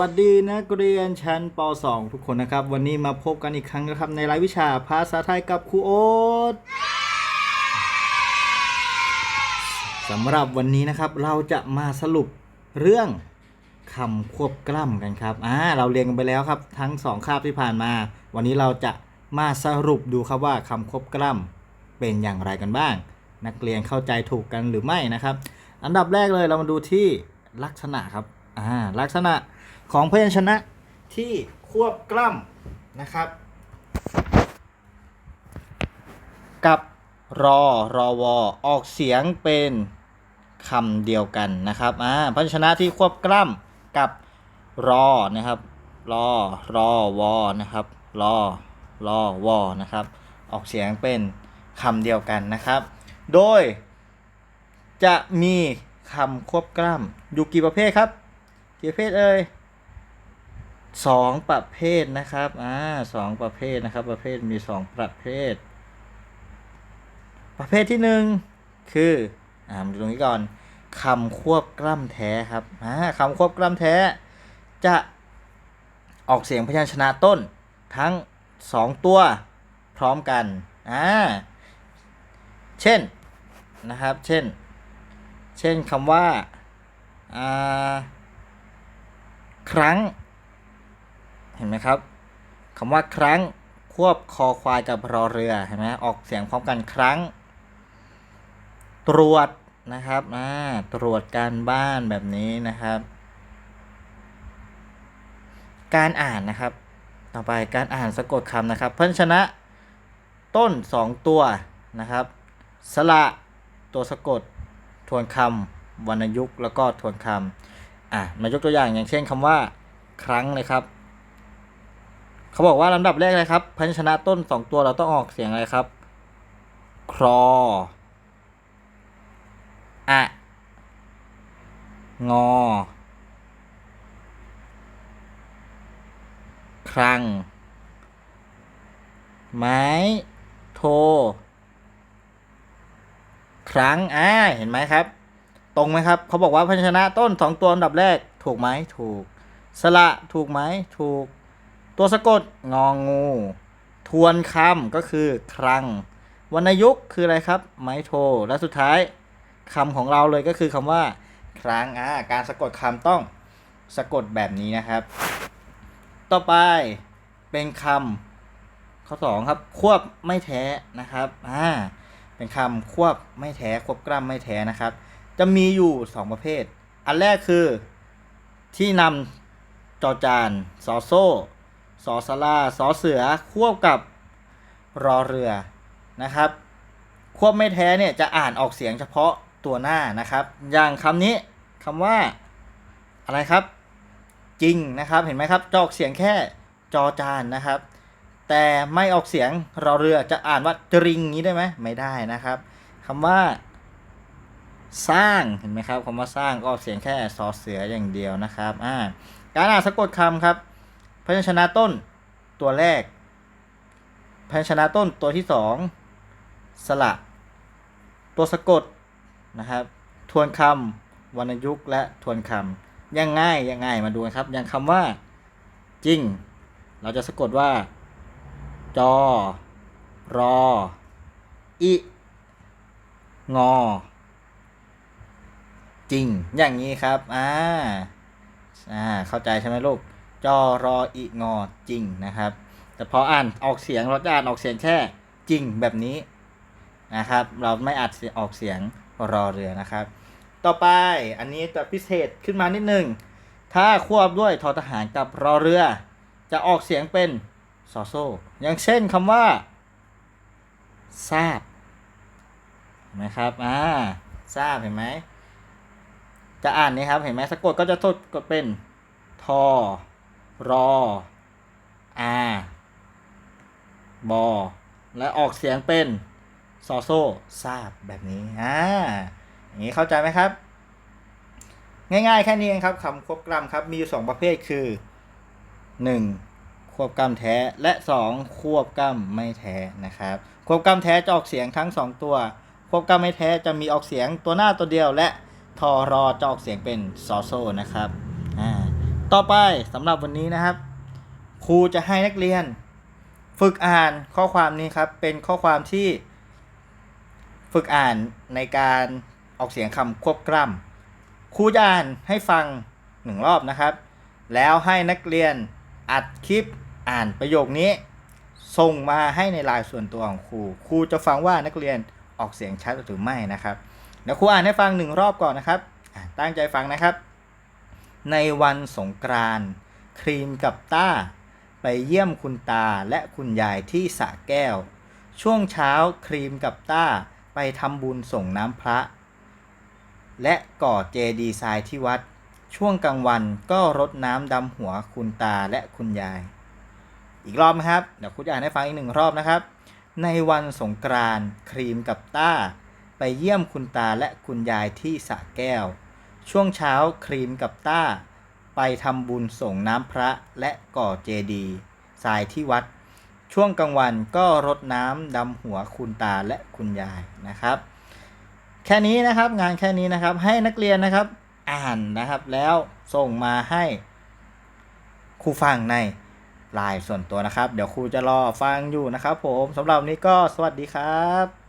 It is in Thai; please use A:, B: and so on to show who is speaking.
A: วัสดีนักเรียนชั้นป .2 ทุกคนนะครับ วันนี้มาพบกันอีกครั้งนะครับ ในรายวิชาภาษาไทยกับครูโอ๊ตสำหรับวันนี้นะครับเราจะมาสรุปเรื่องคำควบกล้ำกันครับอ่าเราเรียนกันไปแล้วครับ ทั้งสองคาบที่ผ่านมา วันนี้เราจะมาสรุปดูครับว่าคำควบกล้ำเป็นอย่างไรกันบ้าง นักเรียนเข้าใจถูกกันหรือไม่นะครับ อันดับแรกเลยเรามาดูที่ลักษณะครับอ่าลักษณะ ของพยัญชนะที่ควบกล้ำนะครับ กับรอรอวอออกเสียงเป็นคำเดียวกันนะครับอ่าพยัญชนะที่ควบกล้ำกับรอนะครับรอรอวอนะครับรอรอวอนะครับออกเสียงเป็นคำเดียวกันนะครับ โดย จะมีคำควบกล้ำอยู่กี่ประเภทครับ กี่ประเภทเอ่ย สองประเภทนะครับ อ่าสองประเภทนะครับ ประเภทมีสองประเภท ประเภทที่หนึ่งคือ อ่ามาดูตรงนี้ก่อนคำควบกล้ำแท้ครับ อ่าคำควบกล้ำแท้ จะออกเสียงพยัญชนะต้นทั้งสองตัวพร้อมกัน อ่า เช่น นะครับ เช่น เช่นคำว่า อ่า ครั้ง เห็นไหมครับคำว่าครั้งควบคอควายกับรอเรือเห็นไหมออกเสียงพร้อมกันครั้ง ตรวจนะครับอ่าตรวจการบ้านแบบนี้นะครับ การอ่านนะครับ ต่อไปการอ่านสะกดคำนะครับพยัญชนะต้น 2 ตัวนะครับ สระตัวสะกดทวนคำวรรณยุกต์แล้วก็ทวนคำอะมายกตัวอย่างอย่างเช่นคำว่า ครั้งเลยครับ เขาบอกว่าลำดับแรกเลยครับพยัญชนะต้นสองตัวเราต้องออกเสียงอะไรครับ ครอ อะ งอ ครัง ไม้ โท ครั้ง อ่า เห็นไหมครับ ตรงไหมครับ เขาบอกว่าพยัญชนะต้นสองตัวอันดับแรก ถูกไหม ถูกสระถูกไหม ถูก ตัวสะกดงองู ทวนคำก็คือครัง วรรณยุกต์คืออะไรครับ ไม้โท และสุดท้ายคำของเราเลยก็คือคำว่า ครั้งอ่าการสะกดคำต้องสะกดแบบนี้นะครับ ต่อไปเป็นคำข้อสองครับ ควบไม่แท้นะครับอ่าเป็นคำควบไม่แท้ควบกล้ำไม่แท้นะครับ จะมีอยู่ 2 ประเภท อันแรกคือที่นำจอจานสอโซ สอสลาสอเสือควบกับรอเรือนะครับ ควบไม่แท้เนี่ยจะอ่านออกเสียงเฉพาะตัวหน้านะครับ อย่างคำนี้คำว่าอะไรครับ จริงนะครับเห็นไหมครับจะออกเสียงแค่จอจานนะครับ แต่ไม่ออกเสียงรอเรือจะอ่านว่าจริงนี้ได้ไหมไม่ได้นะครับคำว่า สร้างเห็นไหมครับคำว่าสร้างก็ออกเสียงแค่สอเสืออย่างเดียวนะครับอ่าการอ่านสะกดคำครับ พยัญชนะต้นตัวแรก พยัญชนะต้นตัวที่สองสระ ตัวสะกดนะครับ ทวนคำวรรณยุกต์และทวนคำยังง่ายยังง่ายมาดูนครับ อย่างคำว่า จริง เราจะสะกดว่า จอ รอ อิ งอ จริง อย่างนี้ครับ อ่า อ่า เข้าใจใช่ไหมลูก จอรออิงอจริงนะครับ แต่พออ่านออกเสียงเราจะอ่านออกเสียงแค่จริงแบบนี้นะครับ เราไม่อาจออกเสียงรอเรือนะครับ ต่อไปอันนี้จะพิเศษขึ้นมานิดนึงถ้าควบด้วยทอทหารกับรอเรือ จะออกเสียงเป็นซอโซอย่างเช่นคำว่าทราบเห็นไหมครับอ่าทราบเห็นไหมจะอ่านนี้ครับเห็นไหมสะกดก็จะสะกดเป็นทอ รออาบอ และออกเสียงเป็นซอโซทราบแบบนี้ อ่า อย่างนี้เข้าใจไหมครับ ง่ายๆ แค่นี้เองครับคำควบกล้ำครับ มีอยู่สองประเภทคือ 1. ควบกล้ำแท้ และ 2. ควบกล้ำไม่แท้นะครับ ควบกล้ำแท้จะออกเสียงทั้ง 2 ตัว ควบกล้ำไม่แท้จะมีออกเสียงตัวหน้าตัวเดียว และทอรอจะออกเสียงเป็นซอโซนะครับ ต่อไปสำหรับวันนี้นะครับ ครูจะให้นักเรียน ฝึกอ่านข้อความนี้ครับ เป็นข้อความที่ฝึกอ่านในการออกเสียงคำควบกล้ำครูจะอ่านให้ฟังหนึ่งรอบนะครับ แล้วให้นักเรียนอัดคลิปอ่านประโยคนี้ ส่งมาให้ในไลน์ส่วนตัวของครู ครูจะฟังว่านักเรียนออกเสียงชัดหรือไม่นะครับเดี๋ยวครูอ่านให้ฟังหนึ่งรอบก่อนนะครับ ตั้งใจฟังนะครับ ในวันสงกรานต์ครีมกับต้า ไปเยี่ยมคุณตาและคุณยายที่สะแก้ว ช่วงเช้าครีมกับต้าไปทำบุญส่งน้ำพระ และก่อเจดีย์ทรายที่วัด ช่วงกลางวันก็รดน้ำดำหัวคุณตาและคุณยาย อีกรอบนะครับ เดี๋ยวครูจะอ่านให้ฟังอีกหนึ่งรอบนะครับ ในวันสงกรานต์ครีมกับต้า ไปเยี่ยมคุณตาและคุณยายที่สะแก้ว ช่วงเช้าครีมกับต้า ไปทำบุญส่งน้ำพระและก่อเจดีย์ทรายที่วัด ช่วงกลางวันก็รดน้ำดำหัวคุณตาและคุณยายนะครับ แค่นี้นะครับงานแค่นี้นะครับให้นักเรียนนะครับอ่านนะครับแล้วส่งมาให้ครูฟังในไลน์ส่วนตัวนะครับ เดี๋ยวครูจะรอฟังอยู่นะครับผมสำหรับนี้ก็สวัสดีครับ